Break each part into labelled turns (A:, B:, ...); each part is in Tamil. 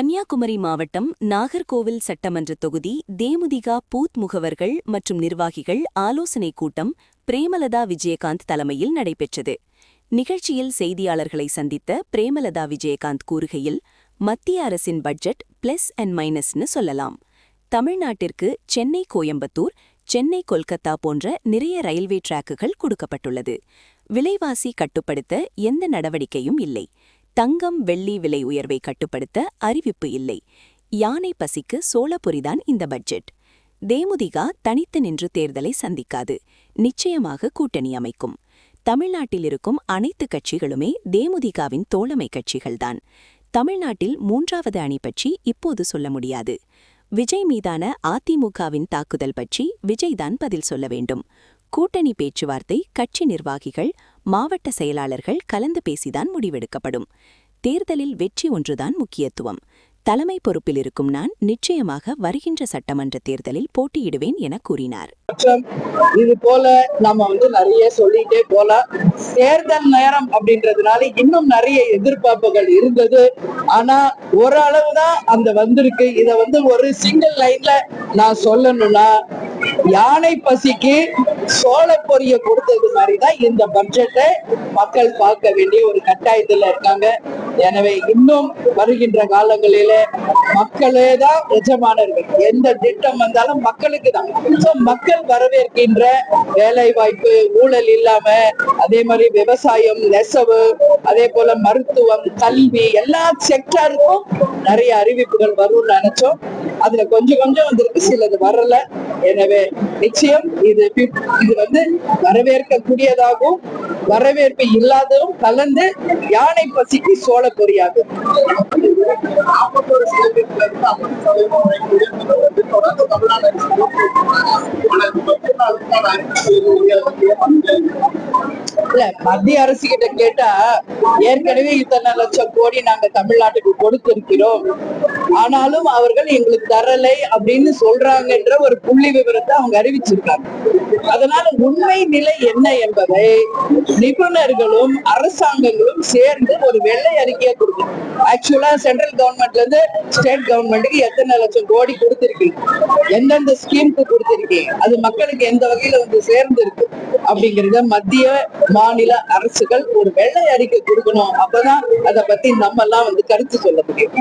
A: கன்னியாகுமரி மாவட்டம் நாகர்கோவில் சட்டமன்ற தொகுதி தேமுதிகா பூத் முகவர்கள் மற்றும் நிர்வாகிகள் ஆலோசனைக் கூட்டம் பிரேமலதா விஜயகாந்த் தலைமையில் நடைபெற்றது. நிகழ்ச்சியில் செய்தியாளர்களை சந்தித்த பிரேமலதா விஜயகாந்த் கூறுகையில் மத்திய அரசின் பட்ஜெட் பிளஸ் அண்ட் மைனஸ்னு சொல்லலாம். தமிழ்நாட்டிற்கு சென்னை கோயம்புத்தூர் சென்னை கொல்கத்தா போன்ற நிறைய ரயில்வே டிராக்குகள் கொடுக்கப்பட்டுள்ளது. விலைவாசி கட்டுப்படுத்த எந்த நடவடிக்கையும் இல்லை. தங்கம் வெள்ளி விலை உயர்வை கட்டுப்படுத்த அறிவிப்பு இல்லை. யானை பசிக்கு சோளப்பொரிதான் இந்த பட்ஜெட். தேமுதிகா தனித்து நின்று தேர்தலை சந்திக்காது. நிச்சயமாக கூட்டணி அமைக்கும். தமிழ்நாட்டில் இருக்கும் அனைத்து கட்சிகளுமே தேமுதிகாவின் தோழமை கட்சிகள்தான். தமிழ்நாட்டில் மூன்றாவது அணி பற்றி இப்போது சொல்ல முடியாது. விஜய் மீதான அதிமுகவின் தாக்குதல் பற்றி விஜய்தான் பதில் சொல்ல வேண்டும். கூட்டணி பேச்சுவார்த்தை கட்சி நிர்வாகிகள் மாவட்ட செயலாளர்கள் கலந்து பேசிதான் முடிவெடுக்கப்படும். தேர்தலில் வெற்றி ஒன்றுதான் முக்கியத்துவம். தலைமை பொறுப்பில் இருக்கும் நான் நிச்சயமாக வருகின்ற சட்டமன்ற தேர்தலில் போட்டியிடுவேன் என கூறினார்.
B: இது போல நம்ம வந்து நிறைய சொல்லிட்டே போலாம். தேர்தல் நேரம் அப்படின்றதுனால இன்னும் நிறைய எதிர்பார்ப்புகள் இருந்தது. ஆனா ஓரளவு தான் அந்த வந்திருக்கு. இத வந்து ஒரு சிங்கிள் லைன்ல நான் சொல்லணும்னா யானை பசிக்கு சோழ பொரிய கொடுத்தது மாதிரிதான் இந்த பட்ஜெட்டை மக்கள் பார்க்க வேண்டிய ஒரு கட்டாயத்துல இருக்காங்க. எனவே இன்னும் வருகின்ற காலங்களில் மக்களே தான் எஜமானர்கள். எந்த திட்டம் வந்தாலும் மக்களுக்கு தான். மக்கள் வரவேற்கின்ற வேலை வாய்ப்பு ஊழல் இல்லாம அதே மாதிரி விவசாயம் நெசவு அதே போல மருத்துவம் கல்வி எல்லா செக்டருக்கும் நிறைய அறிவிப்புகள் வரும்னு நினைச்சோம். அதுல கொஞ்சம் கொஞ்சம் வந்திருக்கு. சிலது வரல. எனவே நிச்சயம் இது இது வந்து வரவேற்கக்கூடியதாகவும் வரவேற்பு இல்லாததும் கலந்து யானை பசிக்கு சோழ இல்ல மத்திய அரசு கிட்ட கேட்டா ஏற்கனவே இத்தனை லட்சம் கோடி நாங்க தமிழ்நாட்டுக்கு கொடுத்திருக்கிறோம். ஆனாலும் அவர்கள் எங்களுக்கு தரலை அப்படின்னு சொல்றாங்கன்ற ஒரு புள்ளி விவரத்தை அவங்க அறிவிச்சிருக்காங்க. அதனால உண்மை நிலை என்ன என்பதை நிபுணர்களும் அரசாங்கங்களும் சேர்ந்து ஒரு வெள்ளை அறிக்கையா கொடுக்கணும். ஆக்சுவலா சென்ட்ரல் கவர்மெண்ட்ல இருந்து ஸ்டேட் கவர்மெண்ட்டுக்கு எத்தனை லட்சம் கோடி கொடுத்திருக்கீங்க எந்தெந்த ஸ்கீமுக்கு கொடுத்திருக்கீங்க அது மக்களுக்கு எந்த வகையில வந்து சேர்ந்து இருக்கு அப்படிங்கறத மத்திய மாநில அரசுகள் ஒரு வெள்ளை அறிக்கை கொடுக்கணும். அப்பதான் அதை பத்தி நம்ம எல்லாம் வந்து கருத்து சொல்ல முடியும்.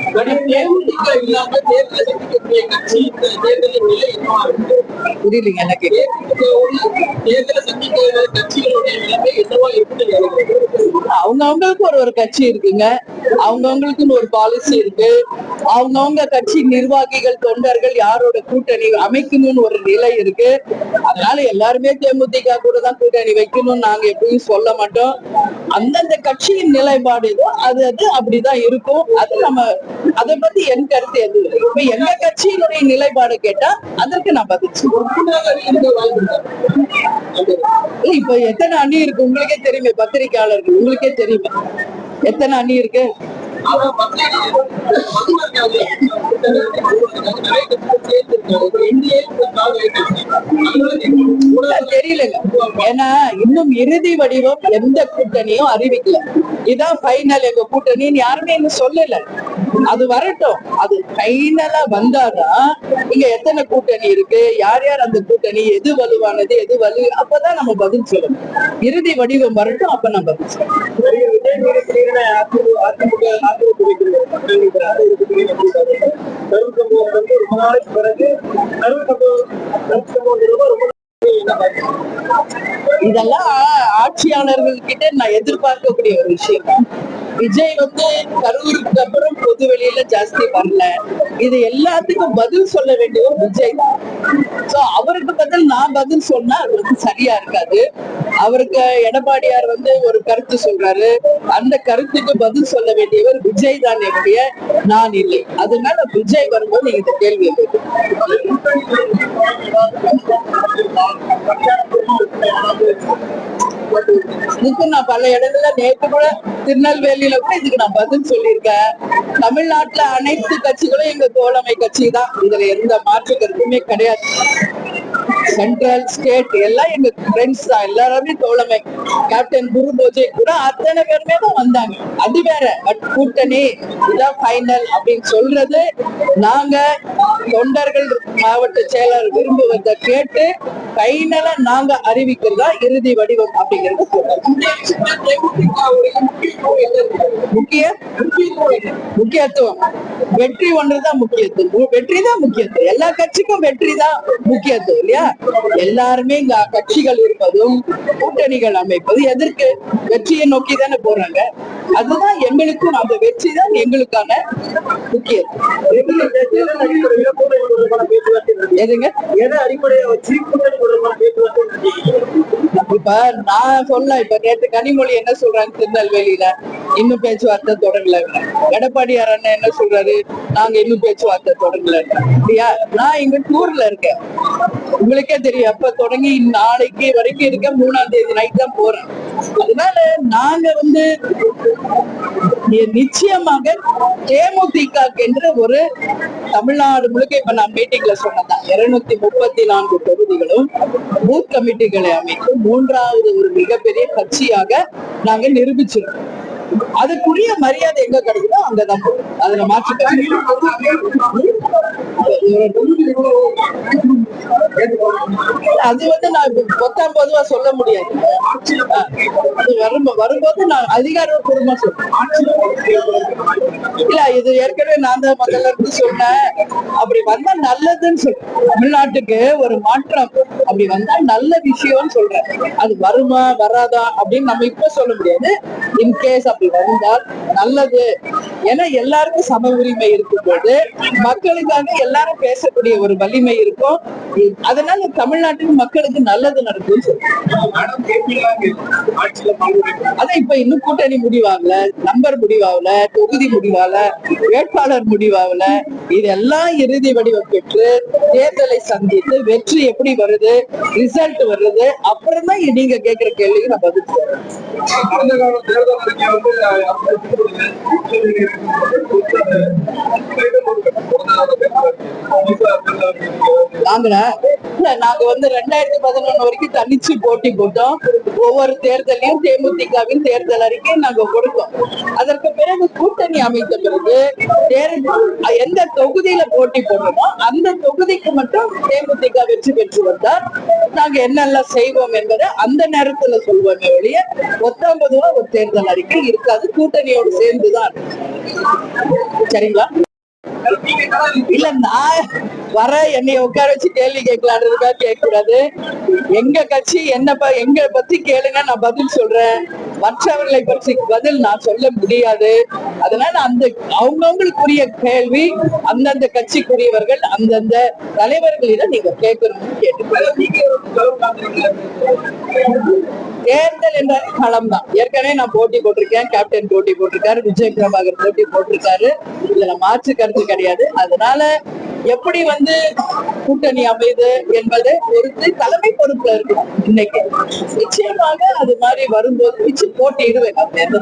B: புரியலீங்க எனக்கு. அவங்க அவங்களுக்கு ஒரு ஒரு கட்சி இருக்குங்க. அவங்கவுங்களுக்குன்னு ஒரு பாலிசி இருக்கு. அவங்கவுங்க கட்சி நிர்வாகிகள் தொண்டர்கள் யாரோட கூட்டணி அமைக்கணும்னு ஒரு நிலை இருக்கு. அதனால எல்லாருமே தேமுதிக கூட தான் கூட்டணி வைக்கணும்னு நாங்க எப்பயும் சொல்ல மாட்டோம். அந்தந்த கட்சியின் நிலைப்பாடு ஏதோ அது அது அப்படிதான் இருக்கும். அது நம்ம அதை பத்தி என் கருத்து எதுவும் இல்லை இப்ப எங்க கட்சியினுடைய நிலைப்பாடு கேட்டா அதற்கு நான் பதில் இப்ப எத்தனை அணி இருக்கு? உங்களுக்கே தெரியுமே பத்திரிகையாளர்கள். உங்களுக்கே தெரியுமே. எத்தனை அணி இருக்கு? தெரியலங்க. ஏன்னா இன்னும் இறுதி வடிவம் எந்த கூட்டணியும் அறிவிக்கல. இதான் ஃபைனல் எங்க கூட்டணின்னு யாருமே இன்னும் சொல்லல. அது வரட்டும். அது பைனலா வந்தாதான் இங்க எத்தனை கூட்டணி இருக்கு? யார் யார் அந்த கூட்டணி? எது வலுவானது? எது வலு? அப்பதான் நம்ம பதில் சொல்லணும். இறுதி வடிவம் வரட்டும் அப்ப நம்ம பதில் சொல்லணும் இதெல்லாம் ஆட்சியாளர்கள் கிட்ட நான் எதிர்பார்க்கக்கூடிய ஒரு விஷயம். விஜய் வந்து கரூருக்கு அப்புறம் பொது வெளியில ஜாஸ்தி வரல இது எல்லாத்துக்கும் பதில் சொல்ல வேண்டியவர் விஜய் தான். சோ அவருக்கு பதில் நான் பதில் சொன்னா அது வந்து சரியா இருக்காது. அவருக்கு எடப்பாடியார் வந்து ஒரு கருத்து சொல்றாரு. அந்த கருத்துக்கு பதில் சொல்ல வேண்டியவர் விஜய் தான் என்னுடைய நான் இல்லை. அதனால விஜய் வரும்போது நீங்க இந்த கேள்வி இதுக்கு நான் பல இடங்கள்ல நேற்று கூட திருநெல்வேலியில கூட இதுக்கு நான் பதில் சொல்லியிருக்கேன். தமிழ்நாட்டுல அனைத்து கட்சிகளும் எங்க தோழமை கட்சி தான். இதுல எந்த மாற்று கருத்துமே கிடையாது. சென்ட்ரல் ஸ்டேட் எல்லாம் எங்க ஃப்ரெண்ட்ஸ் தான். எல்லாருமே தோழமை. கேப்டன் குரு போஜே கூட அத்தனை பேருமே தான் வந்தாங்க. அது வேற. பட் கூட்டணி இதான் ஃபைனல் அப்படின்னு சொல்றது. நாங்க தொண்டர்கள் மாவட்ட செயலர் விரும்புவதை கேட்டு ஃபைனலா நாங்க அறிவிக்கிறதா இறுதி வடிவம் அப்படிங்கறது முக்கிய முக்கியத்துவம். வெற்றி ஒன்றுதான் முக்கியத்துவம். வெற்றி தான் முக்கியத்துவம். எல்லா கட்சிக்கும் வெற்றி தான் முக்கியத்துவம் இல்லையா? எல்லாருமே இங்க கட்சிகள் இருப்பதும் கூட்டணிகள் அமைப்பது எதற்கு? வெற்றியை நோக்கி தானே போறாங்க. அதுதான் எங்களுக்கும் அந்த வெற்றி தான் எங்களுக்கான முக்கியத்துவம். எதுங்க?
C: எதை அடிப்படையா வச்சு கூட்டணி Eu não sei se você está aqui.
B: இப்ப நான் சொல்ல இப்ப நேற்று கனிமொழி என்ன சொல்றாங்க திருநெல்வேலியில? இன்னும் பேச்சுவார்த்தை தொடங்கல. எடப்பாடியார் அண்ணன் என்ன சொல்றாரு? நாங்க இன்னும் பேச்சுவார்த்தை தொடங்கல. இல்லையா? நான் இங்க டூர்ல இருக்கேன். உங்களுக்கே தெரியும் எப்ப தொடங்கி நாளைக்கு வரைக்கும் இருக்க மூணாம் தேதி நைட் தான் போறேன். அதனால நாங்க வந்து நிச்சயமாக தேமுதிக என்று ஒரு தமிழ்நாடு முழுக்க இப்ப நான் மீட்டிங்ல சொன்னதான் இருநூத்தி முப்பத்தி நான்கு தொகுதிகளும் பூத் கமிட்டிகளை அமைத்து மூன்றாவது ஒரு மிகப்பெரிய கட்சியாக நாங்க நிரூபிச்சிருக்கோம் அதுக்குரிய மரியாதை எங்க கிடைக்குதோ அங்கதான் போகும். அதுல மாற்று இல்ல, அது வந்து நான் பத்தாம் பொதுவா சொல்ல முடியாது. வரும் வரும்போது நான் அதிகாரப்பூர்வமா சொல்றேன். இல்ல இது ஏற்கனவே நான் தான் முதல்ல இருந்து சொன்னேன். அப்படி வந்தா நல்லதுன்னு சொல்றேன் தமிழ்நாட்டுக்கு ஒரு மாற்றம். அப்படி வந்தா நல்ல விஷயம்னு சொல்றேன். அது வருமா வராதா அப்படின்னு நம்ம இப்ப சொல்ல முடியாது. இன்கேஸ் அப்படி வந்தால் நல்லது. ஏன்னா எல்லாருக்கும் சம உரிமை இருக்கும்போது மக்களுக்காக எல்லாரும் பேசக்கூடிய ஒரு வலிமை இருக்கும். அதனால தமிழ்நாட்டின் மக்களுக்கு நல்லது
C: நடக்கும்
B: அதான் இப்ப இன்னும் கூட்டணி முடிவாகல நம்பர் முடிவாகல தொகுதி முடிவாகல வேட்பாளர் முடிவாகல. இதெல்லாம் இறுதி வடிவம் பெற்று தேர்தலை சந்தித்து வெற்றி எப்படி வருது ரிசல்ட் வருது அப்புறம் தான் நீங்க கேக்குற கேள்விக்கு நான் பதில் சொல்றேன்.
C: வாங்கினேன் வந்து
B: நாங்க வந்து ரெண்டாயிரத்தி பதினொன்னு வரைக்கும் தனிச்சு போட்டி போட்டோம். ஒவ்வொரு தேர்தலையும் தேமுதிகவின் தேர்தல் அறிக்கை நாங்க கொடுத்தோம். அதற்கு பிறகு கூட்டணி அமைத்த பிறகு தேர்தல் எந்த தொகுதியில போட்டி போடுறோமோ அந்த தொகுதிக்கு மட்டும் தேமுதிக வெற்றி பெற்று வந்தால் நாங்க என்னெல்லாம் செய்வோம் என்பதை அந்த நேரத்துல சொல்வோமே வெளிய ஒத்தாம்பது ஒரு தேர்தல் அறிக்கை இருக்காது. கூட்டணியோடு சேர்ந்துதான். சரிங்களா? இல்ல நான் வர என்னைய உட்கார வச்சு கேள்வி கேட்கலான்றதுக்காக கேட்க கூடாது எங்க கட்சி என்ன எங்க பத்தி கேளுங்க நான் பதில் சொல்றேன். மற்றவர்களை பற்றி பதில் நான் சொல்ல முடியாது. அதனால அந்த அவங்கவுங்களுக்குரிய கேள்வி அந்தந்த கட்சிக்குரியவர்கள் அந்தந்த தலைவர்களிடம் நீங்க கேட்கணும்னு கேட்டு தேர்தல் என்றாலே களம் தான் ஏற்கனவே நான் போட்டி போட்டிருக்கேன். கேப்டன் போட்டி போட்டிருக்காரு. விஜய் பிரபாகர் போட்டி போட்டிருக்காரு. இதுல மாற்று கருத்து கிடையாது. அதனால எப்படி வந்து கூட்டணி அமைது என்பதை பொறுத்து தலைமை பொறுப்புல இருக்கணும் இன்னைக்கு. நிச்சயமாக அது மாதிரி வரும்போது நிச்சயம் போட்டியிடுவேன் நான் எந்த